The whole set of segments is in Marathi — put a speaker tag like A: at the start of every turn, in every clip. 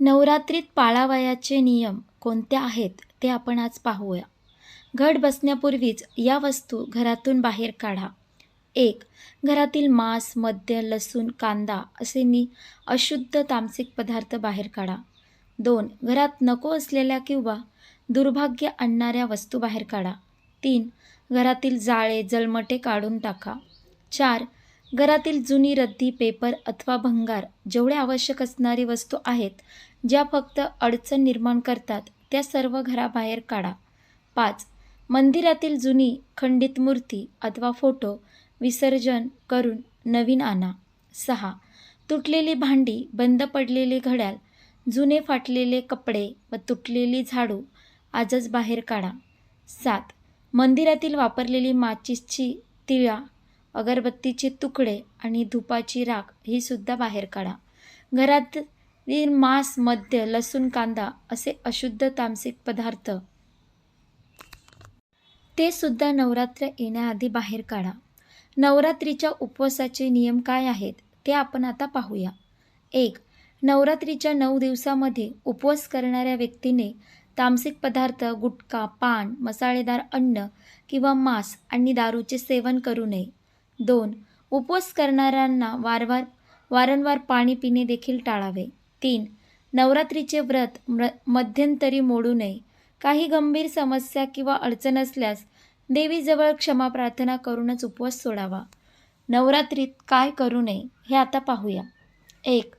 A: नवरात्रीत पाळावयाचे नियम कोणते आहेत ते आपण आज पाहूया. घट बसण्यापूर्वीच या वस्तू घरातून बाहेर काढा. एक घरातील मांस मद्य लसूण कांदा असे नि अशुद्ध तामसिक पदार्थ बाहेर काढा. दोन घरात नको असलेल्या किंवा दुर्भाग्य आणणाऱ्या वस्तू बाहेर काढा. तीन घरातील जाळे जलमटे काढून टाका. चार घरातील जुनी रद्दी पेपर अथवा भंगार जेवढे आवश्यक असणारी वस्तू आहेत ज्या फक्त अडचण निर्माण करतात त्या सर्व घराबाहेर काढा. पाच. मंदिरातील जुनी खंडित मूर्ती अथवा फोटो विसर्जन करून नवीन आणा. सहा. तुटलेली भांडी बंद पडलेले घड्याळ जुने फाटलेले कपडे व तुटलेली झाडू आजच बाहेर काढा. सात. मंदिरातील वापरलेली माचीसची तिळा अगरबत्तीचे तुकडे आणि धुपाची राख ही सुद्धा बाहेर काढा. घरात मांस मद्य लसूण कांदा असे अशुद्ध तामसिक पदार्थ. ते सुद्धा नवरात्र येण्याआधी बाहेर काढा. नवरात्रीच्या उपवासाचे नियम काय आहेत ते आपण आता पाहूया. एक नवरात्रीच्या नऊ दिवसामध्ये उपवास करणाऱ्या व्यक्तीने तामसिक पदार्थ गुटखा पान मसालेदार अन्न किंवा मांस आणि दारूचे सेवन करू नये. दोन. उपवास करणाऱ्यांना वारंवार वारंवार पाणी पिणे देखील टाळावे. तीन. नवरात्रीचे व्रत म्र मध्यंतरी मोडू नये. काही गंभीर समस्या किंवा अडचण असल्यास देवीजवळ क्षमा प्रार्थना करूनच उपवास सोडावा. नवरात्रीत काय करू नये हे आता पाहूया. एक.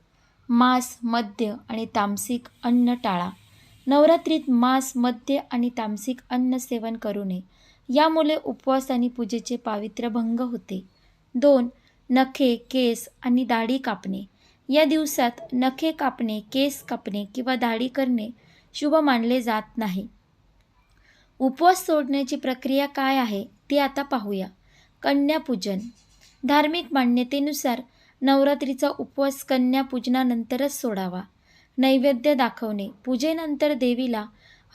A: मांस मद्य आणि तामसिक अन्न टाळा. नवरात्रीत मांस मद्य आणि तामसिक अन्न सेवन करू नये. यामुळे उपवास आणि पूजेचे पावित्र्य भंग होते. दोन नखे केस आणि दाढी कापणे. या दिवसात नखे कापणे केस कापणे किंवा दाढी करणे शुभ मानले जात नाही. उपवास सोडण्याची प्रक्रिया काय आहे ती आता पाहूया. कन्यापूजन धार्मिक मान्यतेनुसार नवरात्रीचा उपवास कन्यापूजनानंतरच सोडावा. नैवेद्य दाखवणे. पूजेनंतर देवीला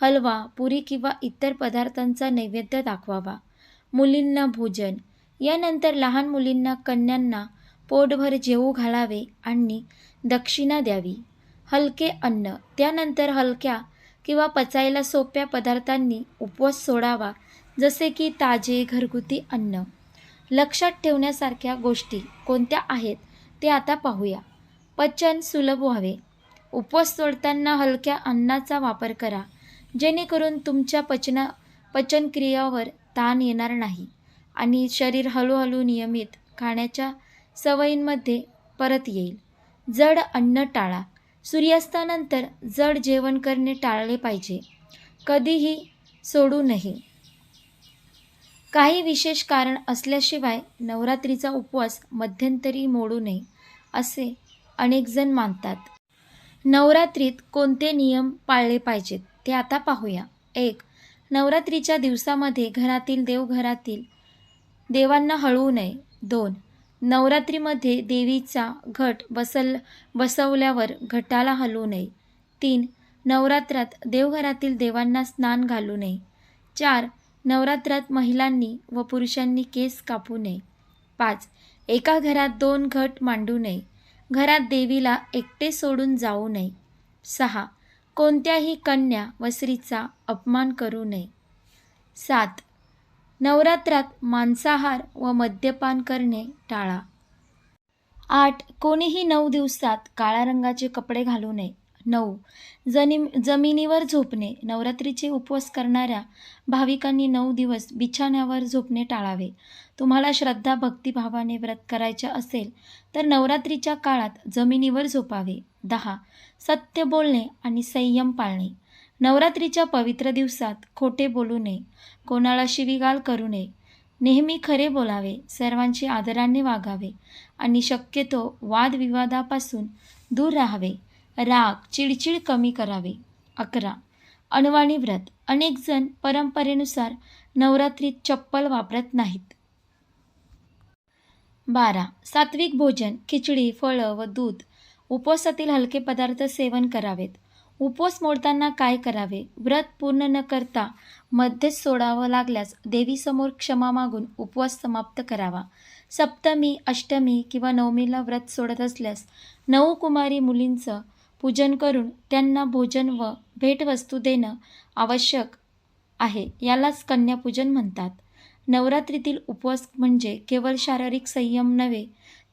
A: हलवा पुरी किंवा इतर पदार्थांचा नैवेद्य दाखवावा. मुलींना भोजन. यानंतर लहान मुलींना कन्यांना पोटभर जेवू घालावे आणि दक्षिणा द्यावी. हलके अन्न. त्यानंतर हलक्या किंवा पचायला सोप्या पदार्थांनी उपवास सोडावा जसे की ताजे घरगुती अन्न. लक्षात ठेवण्यासारख्या गोष्टी कोणत्या आहेत ते आता पाहूया. पचन सुलभ व्हावे. उपवास सोडताना हलक्या अन्नाचा वापर करा. जेणेकरून तुमच्या पचना पचनक्रियावर ताण येणार नाही आणि शरीर हळूहळू नियमित खाण्याच्या सवयींमध्ये परत येईल. जड अन्न टाळा. सूर्यास्तानंतर जड जेवण करणे टाळले पाहिजे. कधीही सोडू नये. काही विशेष कारण असल्याशिवाय नवरात्रीचा उपवास मध्यंतरी मोडू नये असे अनेकजण मानतात. नवरात्रीत कोणते नियम पाळले पाहिजेत? ते आता पाहूया. एक नवरात्रीच्या दिवसामध्ये घरातील देवघरातील देवांना हळवू नये. दोन नवरात्रीमध्ये देवीचा घट बसल बसवल्यावर घटाला हलवू नये. तीन नवरात्रात देवघरातील देवांना स्नान घालू नये. चार नवरात्रात महिलांनी व पुरुषांनी केस कापू नये. पाच एका घरात दोन घट मांडू नये. घरात देवीला एकटे सोडून जाऊ नये. सहा कोणत्याही कन्या व स्त्रीचा अपमान करू नये. सात. नवरात्रात मांसाहार व मद्यपान करणे टाळा. आठ. कोणीही नऊ दिवसात काळ्या रंगाचे कपडे घालू नये. नऊ. जनी जमिनीवर झोपणे नवरात्रीचे उपवास करणाऱ्या भाविकांनी नऊ दिवस बिछाण्यावर झोपणे टाळावे. तुम्हाला श्रद्धा भक्तिभावाने व्रत करायचे असेल तर नवरात्रीच्या काळात जमिनीवर झोपावे. दहा. सत्य बोलणे आणि संयम पाळणे. नवरात्रीच्या पवित्र दिवसात खोटे बोलू नये कोणाला शिवीगाल करू नये. नेहमी खरे बोलावे सर्वांशी आदराने वागावे आणि शक्यतो वादविवादापासून दूर राहावे. राग चिडचिड कमी करावे. अकरा. अणवाणी व्रत. अनेक जण परंपरेनुसार नवरात्रीत चप्पल वापरत नाहीत. बारा. सात्विक भोजन. खिचडी फळं व दूध. उपवासातील हलके पदार्थ सेवन करावेत. उपवास मोडताना काय करावे? व्रत पूर्ण न करता मध्येच सोडावं लागल्यास देवीसमोर क्षमा मागून उपवास समाप्त करावा. सप्तमी अष्टमी किंवा नवमीला व्रत सोडत असल्यास नऊ कुमारी मुलींचं पूजन करून त्यांना भोजन व भेटवस्तू देणं आवश्यक आहे. यालाच कन्यापूजन म्हणतात. नवरात्रीतील उपवास म्हणजे केवळ शारीरिक संयम नव्हे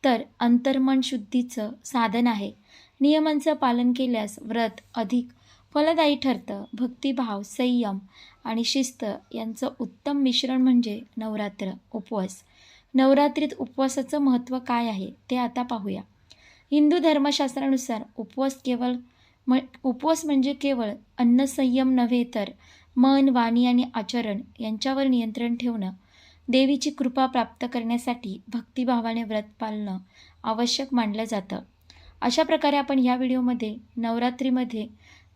A: तर अंतर्मन शुद्धीचं साधन आहे. नियमांचं पालन केल्यास व्रत अधिक फलदायी ठरतं. भक्तिभाव संयम आणि शिस्त यांचं उत्तम मिश्रण म्हणजे नवरात्र उपवास. नवरात्रीत उपवासाचं महत्त्व काय आहे ते आता पाहूया. हिंदू धर्मशास्त्रानुसार उपवास केवळ म उपवास म्हणजे केवळ अन्नसंयम नव्हे तर मन वाणी आणि आचरण यांच्यावर नियंत्रण ठेवणं देवीची कृपा प्राप्त करण्यासाठी भक्तिभावाने व्रत पाळणं आवश्यक मानलं जातं. अशा प्रकारे आपण या व्हिडिओमध्ये नवरात्रीमध्ये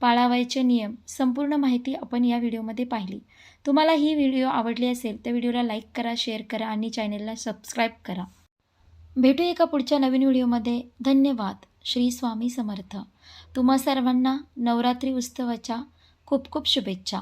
A: पाळावायचे नियम संपूर्ण माहिती आपण या व्हिडिओमध्ये पाहिली. तुम्हाला ही व्हिडिओ आवडली असेल तर व्हिडिओला लाईक करा शेअर करा आणि चॅनलला सबस्क्राईब करा. भेटू एका पुढच्या नवीन व्हिडिओमध्ये. धन्यवाद. श्री स्वामी समर्थ. तुम्हा सर्वांना नवरात्री उत्सवाच्या खूप खूप शुभेच्छा.